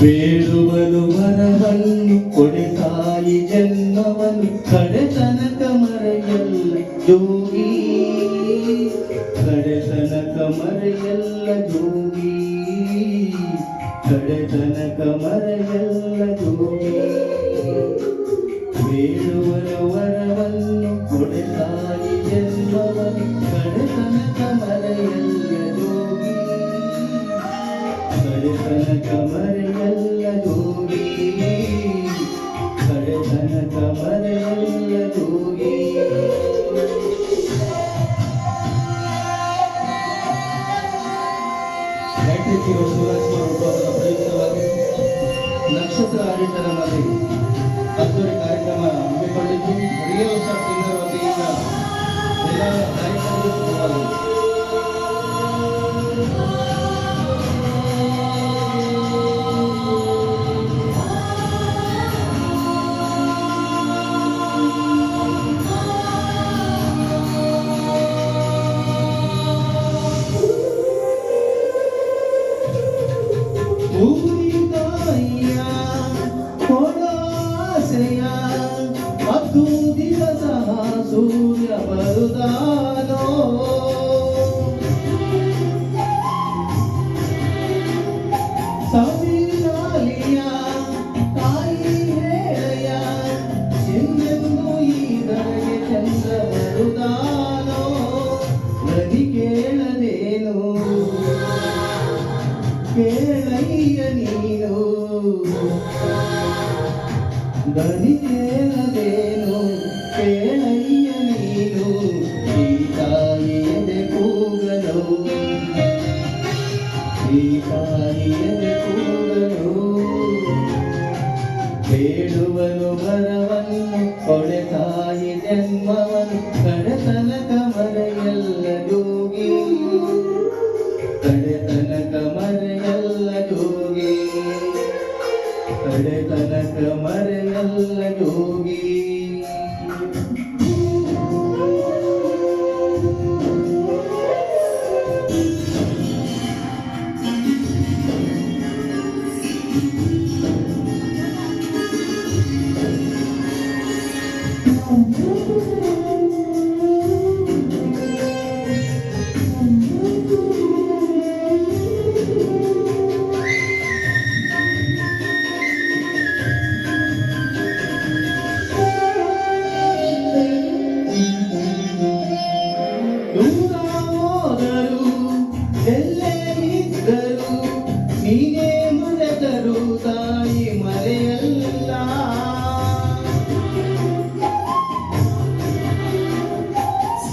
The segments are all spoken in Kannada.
ಬೇಡುವನು ಮರವನ್ನು ಕೊಡೆ ತಾಯಿ ಜನ್ಮವನ್ನು ಕಡೆತನಕ ಮರೆಯಲ್ಲ ಜೋಗಿ. ಕಡೆತನಕ ಮರೆಯಲ್ಲ ಜೋಗಿ. ಕಡೆತನಕ ಮರೆಯಲ್ಲ ಗಾಯತ್ರಿ ಶಿವರಾಜ್ ಹುಟ್ಟುಹಬ್ಬದ ಪ್ರಯುಕ್ತವಾಗಿ ನಕ್ಷತ್ರ ನಲ್ಲಿ ಅದ್ದೂರಿ ಕಾರ್ಯಕ್ರಮ ಹಮ್ಮಿಕೊಂಡಿದ್ದು ಕಾರ್ಯಕ್ರಮಗಳು ಸೂರ್ಯ ಬರುದಾನೋ ದನಿ ಕೇಳದೇನು ಕೇಳಯ್ಯ ನೀನು ಈ ತಾಯಿಯದೆ ಕೂಗಲು ಈ ತಾಯಿಯದೆ ಕೂಗಲು ಬೇಡುವನು ಬರವನ್ನು ಕೊಡೆ ತಾಯಿ ಜನ್ಮವನ್ನು ಕಡೆತನಕ ಮರೆಯಲ್ಲ ಜೋಗಿ ಕಡೆತನಕ 여기. 아,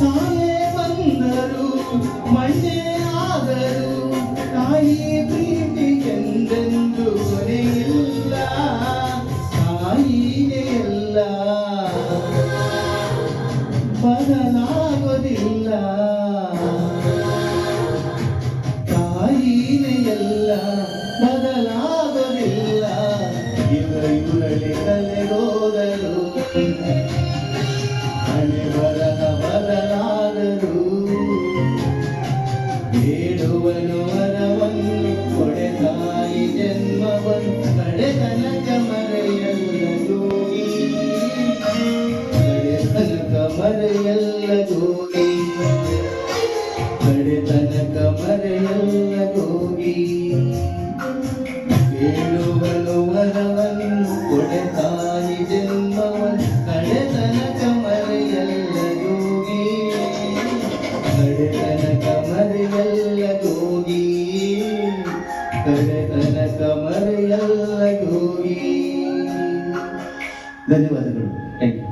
ಸಾಯೇ ಬಂದರು ಮಣ್ಣೆ ಆದರು ತಾಯಿ ಪ್ರೀತಿ ಎಂದೆಂದು ಬೇಡುವನು ವರವನ್ನು ಕೊಡೆ ತಾಯಿ ಜನ್ಮವನ್ನು ಕಡೆ ತನಕ ಮರೆಯಲ್ಲ ಮರೆಯಲ್ಲದು ಕಡೆ ತನಕ ಕಡೆ ತನಕ ಮರೆಯಲ್ಲ ಜೋಗಿ ಧನ್ಯವಾದಗಳು ಥ್ಯಾಂಕ್ ಯು